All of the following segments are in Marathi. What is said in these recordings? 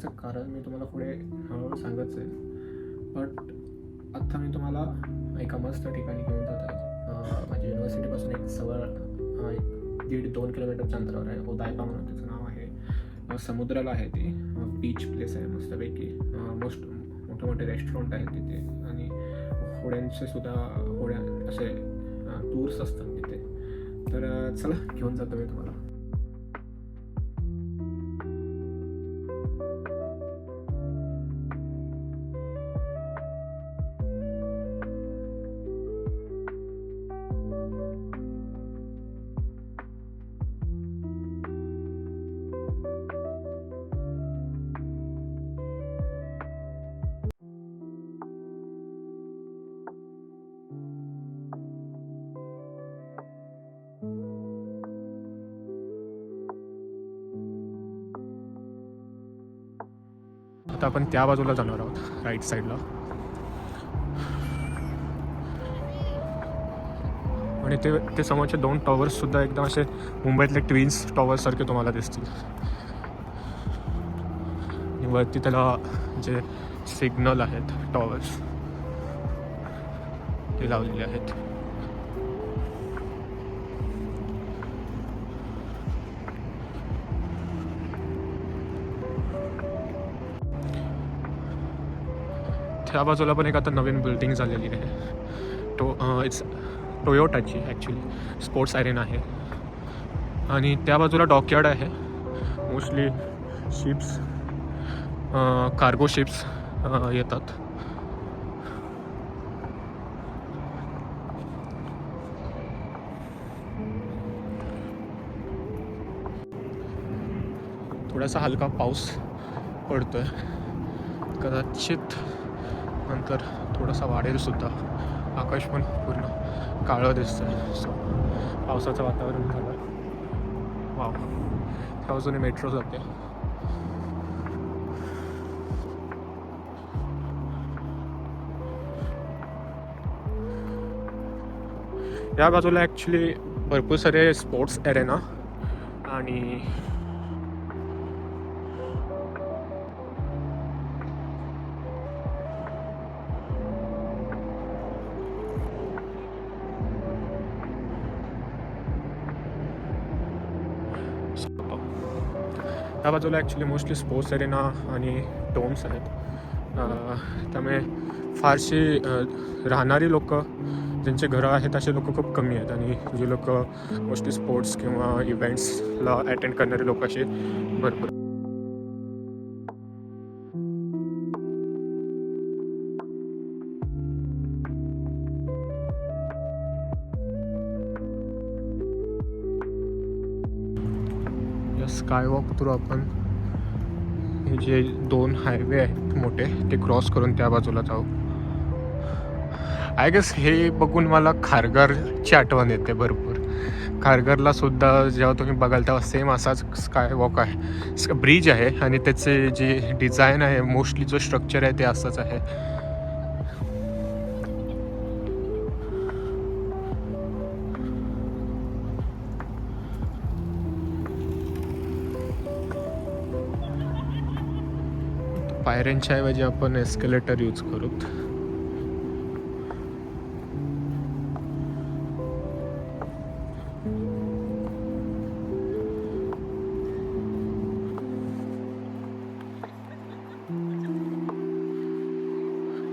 ब्लॉग करायचं कारण मी तुम्हाला पुढे हळूहळू सांगत जाईल बट आत्ता मी तुम्हाला एका मस्त ठिकाणी घेऊन जात आहे. माझ्या युनिव्हर्सिटीपासून एक जवळ एक दीड दोन किलोमीटरच्या अंतरावर आहे. हो, ओदायपा म्हणून त्याचं नाव आहे. समुद्राला आहे ती. बीच प्लेस आहे मस्तपैकी. मोस्ट मोठे मोठे रेस्टॉरंट आहेत तिथे. आणि होड्यांचे सुद्धा होड्या असे टूर्स असतात तिथे. तर चला घेऊन जातो मी तुम्हाला. आता आपण त्या बाजूला जाणार आहोत राईट साईडला आणि ते ते समोरचे दोन टॉवर्ससुद्धा एकदम असे मुंबईतले ट्विन्स टॉवर्ससारखे तुम्हाला दिसतील. आणि वरती त्याला जे सिग्नल आहेत टॉवर्स ते लावलेले आहेत. त्या बाजूला पण एक आता नवीन बिल्डिंग झालेली आहे. टो इट्स टोयोटाची ॲक्च्युली स्पोर्ट्स आयरेन आहे. आणि त्या बाजूला डॉकयार्ड आहे. मोस्टली शिप्स कार्गो शिप्स येतात. थोडासा हलका पाऊस पडतोय. कदाचित नंतर थोडासा वाढेलसुद्धा. आकाश पण पूर्ण काळं दिसतंय. सो पावसाचं वातावरण झालं. वाव त्या बाजूने मेट्रो जाते. या बाजूला ॲक्च्युली भरपूर सारे स्पोर्ट्स एरेना आणि या बाजूला ॲक्च्युली मोस्टली स्पोर्ट्स एरेना आणि डोम्स आहेत. त्यामुळे फारशी राहणारी लोक ज्यांचे घरं आहेत असे लोक खूप कमी आहेत. आणि जे लोक मोस्टली स्पोर्ट्स किंवा इव्हेंट्सला अटेंड करणारे लोक असे भरपूर या स्कायवॉक थ्रू आपण. हे जे दोन हायवे आहेत मोठे ते क्रॉस करून त्या बाजूला जाऊ. आय गेस हे बघून मला खारघरची आठवण येते भरपूर. खारघरला सुद्धा जेव्हा तुम्ही बघाल तेव्हा सेम असाच स्काय वॉक आहे ब्रिज आहे आणि त्याचे जे डिझाईन आहे मोस्टली जो स्ट्रक्चर आहे ते असंच आहे. पायऱ्यांच्या ऐवजी आपण एस्केलेटर यूज करू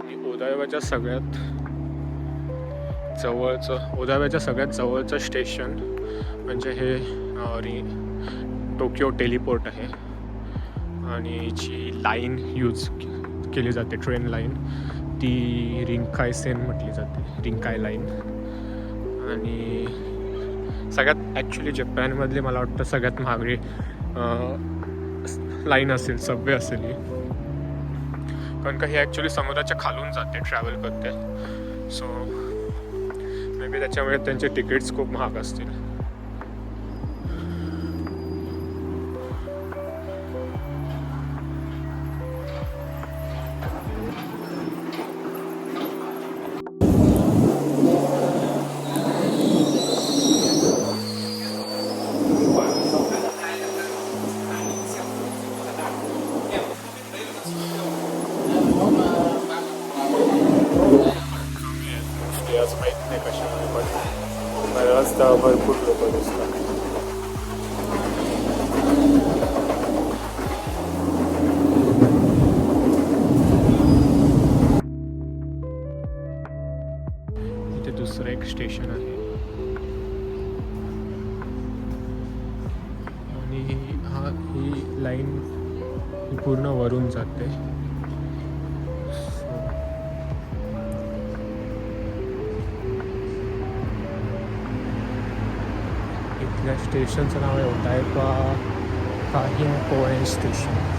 आणि सगळ्यात जवळचं ओदाव्याच्या सगळ्यात जवळचं स्टेशन म्हणजे हे टोकियो टेलिपोर्ट आहे. आणि जी लाईन यूज केली जाते ट्रेन लाईन ती रिंकाय सेन म्हटली जाते रिंकाय लाईन. आणि सगळ्यात ॲक्च्युली जपानमधली मला वाटतं सगळ्यात महागडी लाईन असेल सबवे असेल ही. कारण का हे ॲक्च्युली समुद्राच्या खालून जाते ट्रॅव्हल करते. सो मे बी त्याच्यामुळे त्यांचे तिकीट्स खूप महाग असतील. पूर्ण वरून जाते. इथल्या स्टेशनचं नाव आहे का काही पोहे स्टेशन.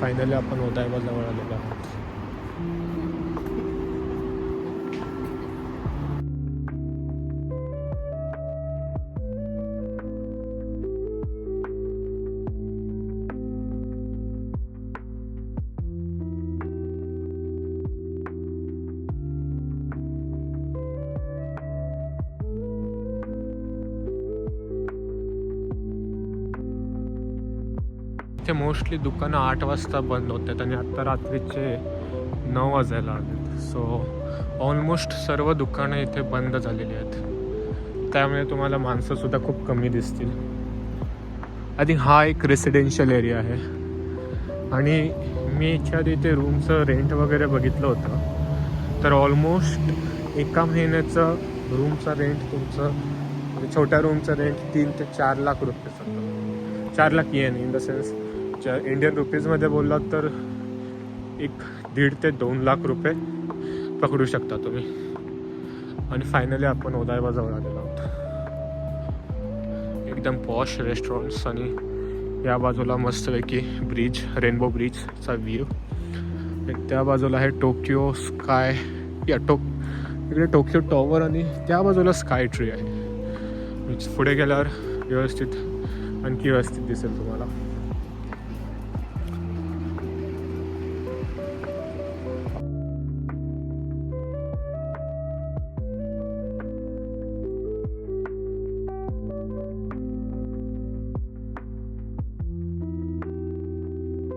फायनली आपण उदयबाजवळ जवळ आलेलो आहोत. इथे मोस्टली दुकानं आठ वाजता बंद होतात आणि आत्ता रात्रीचे नऊ वाजायला आलेत सो ऑलमोस्ट सर्व दुकानं इथे बंद झालेली आहेत. त्यामुळे तुम्हाला माणसंसुद्धा खूप कमी दिसतील. आधी हा एक रेसिडेन्शियल एरिया आहे. आणि मी याच्या आधी इथे रूमचं रेंट वगैरे बघितलं होतं. तर ऑलमोस्ट एका महिन्याचं रूमचं रेंट तुमचं छोट्या रूमचं रेंट तीन ते चार लाख रुपये चार lakh yen in the sense Indian रुपीजमध्ये बोललात तर एक दीड ते दोन लाख रुपये पकडू शकता तुम्ही. आणि फायनली आपण उदयबाजवळ आलेलो आहोत. एकदम पॉश रेस्टॉरंट्स आणि या बाजूला मस्तपैकी ब्रिज रेनबो ब्रिजचा व्ह्यू त्या बाजूला आहे टोकियो स्काय या टोक इकडे टोकियो टॉवर आणि त्या बाजूला स्काय ट्री आहे. पुढे गेल्यावर व्यवस्थित आणखी व्यवस्थित दिसेल तुम्हाला.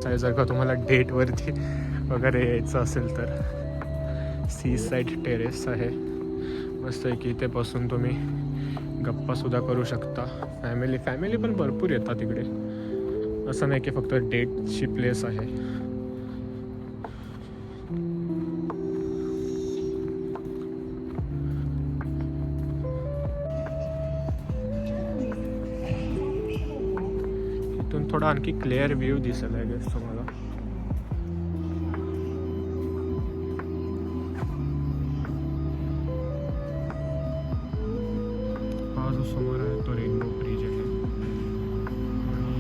जर का तुम्हाला डेटवरती वगैरे यायचं असेल तर सी साईड टेरेस आहे. मस्त आहे की इथे बसून तुम्ही गप्पासुद्धा करू शकता. फॅमिली फॅमिली पण भरपूर येतात तिकडे असं नाही की फक्त डेटची प्लेस आहे. इथून थोडा आणखी क्लिअर व्ह्यू दिसेल आहे गेस तुम्हाला. हा जो समोर आहे तो रेनबो ब्रिज आहे. आणि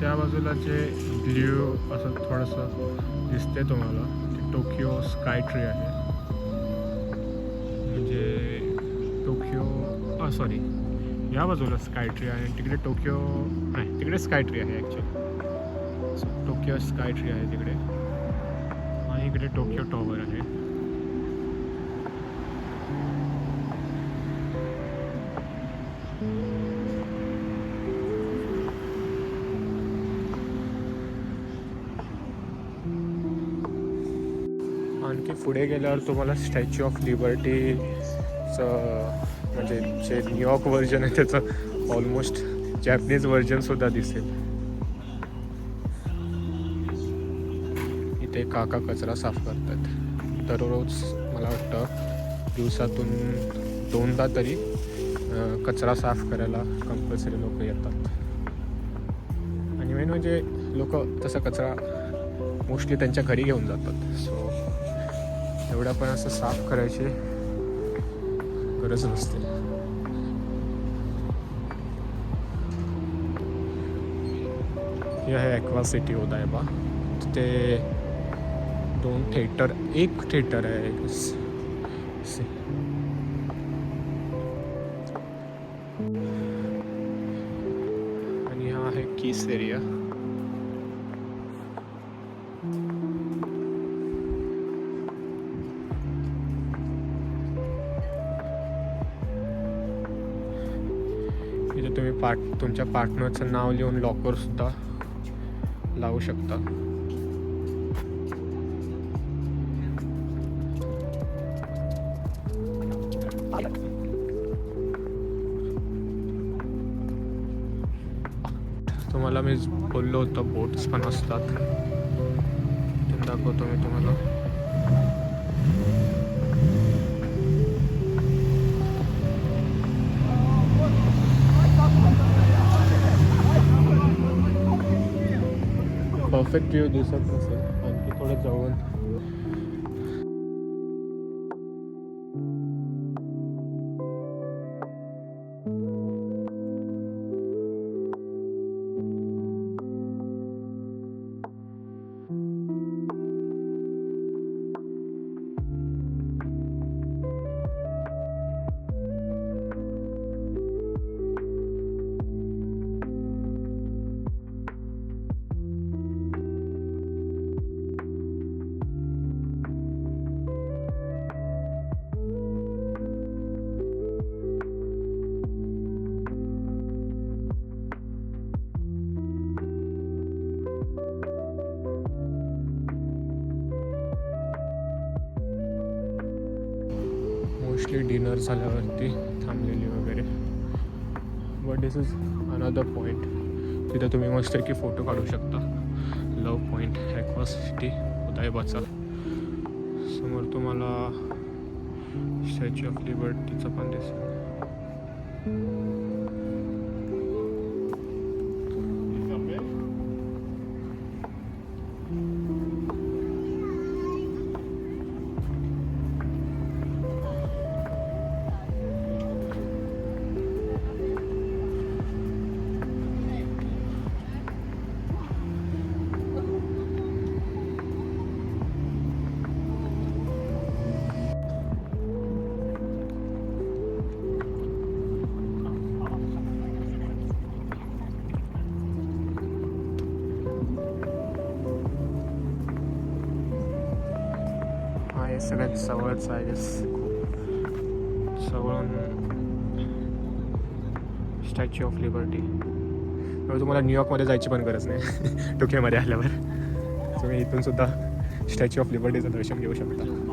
त्या बाजूला जे ब्ल्यू असं थोडंसं दिसते तुम्हाला ते टोकियो स्काय ट्री आहे. म्हणजे टोकियो सॉरी या बाजूला स्काय ट्री आहे. तिकडे टोकियो नाही तिकडे स्काय ट्री आहे actually so Tokyo sky tree आहे तिकडे. आणि इकडे टोकियो टॉवर आहे. आणखी पुढे गेल्यावर तुम्हाला स्टॅच्यू ऑफ लिबर्टीचं म्हणजे जे न्यूयॉर्क व्हर्जन आहे त्याचं ऑलमोस्ट जॅपनीज व्हर्जनसुद्धा दिसेल. इथे काका कचरा साफ करतात. दररोज मला वाटतं दिवसातून दोनदा तरी कचरा साफ करायला कंपल्सरी लोक येतात. आणि मेन म्हणजे लोक तसा कचरा मोस्टली त्यांच्या घरी घेऊन जातात. सो एवढा पण असं साफ करायचे गरज नसते. हे आहे ॲक्वा सिटी ओदायबा तिथे दोन थिएटर एक थिएटर आहे. तुम्ही पार्ट तुमच्या पार्टनरचं नाव लिहून लॉकरसुद्धा लावू शकता. तुम्हाला मी बोललो होतो बोट्स पण असतात. ते दाखवतो मी तुम्हाला. परफेक्ट व्ह्यू दिसत नसेल आणखी थोडं जवळ मोस्टली डिनर झाल्यावरती थांबलेली वगैरे. But this is another point तिथं तुम्ही मस्त की फोटो काढू शकता. लव पॉईंट ॲक्वा सिटी उदयबाचा. समोर तुम्हाला स्टॅच्यू ऑफ लिबर्टीचं पण दिसेल. सगळ्यात जवळच आहे गेस खूप जवळून स्टॅच्यू ऑफ लिबर्टी त्यामुळे तुम्हाला न्यूयॉर्कमध्ये जायची पण गरज नाही टोकियोमध्ये आल्यावर तुम्ही इथून सुद्धा स्टॅच्यू ऑफ लिबर्टीचं दर्शन घेऊ शकता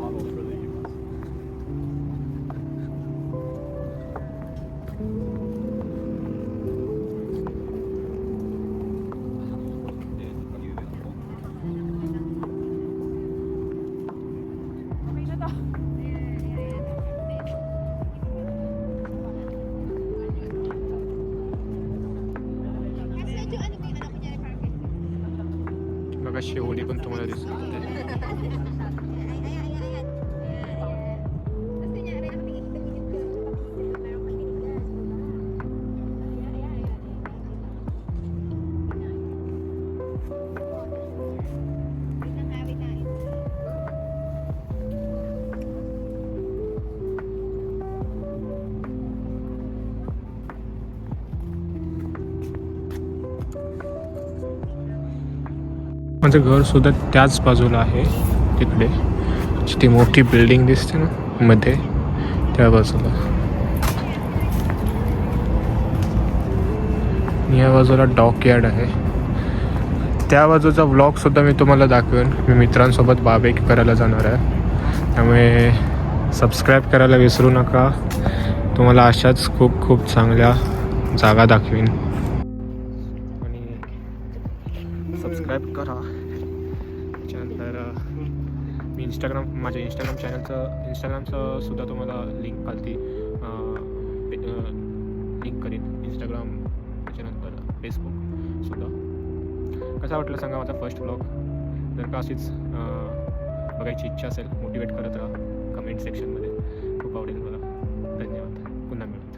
शेवटी पण तुम्हाला माझं घरसुद्धा त्याच बाजूला आहे तिकडे. ती मोठी बिल्डिंग दिसते ना मध्ये त्या बाजूला. या बाजूला डॉक यार्ड आहे. त्या बाजूचा व्लॉगसुद्धा मी तुम्हाला दाखवेन. मी मित्रांसोबत बाबेक करायला जाणार आहे. त्यामुळे सबस्क्राईब करायला विसरू नका. तुम्हाला अशाच खूप खूप चांगल्या जागा दाखवीन. इंस्टाग्राम माझ्या इंस्टाग्राम चॅनलचं इंस्टाग्रामचं सुद्धा तुम्हाला लिंक खालती लिंक करीन. इंस्टाग्राम त्याच्यानंतर फेसबुक सुद्धा. कसा वाटलं सांगा माझा फर्स्ट ब्लॉग जर का अशीच बघायची इच्छा असेल मोटिवेट करत राहा. कमेंट सेक्शनमध्ये खूप आवडेल मला. धन्यवाद. पुन्हा मिळेल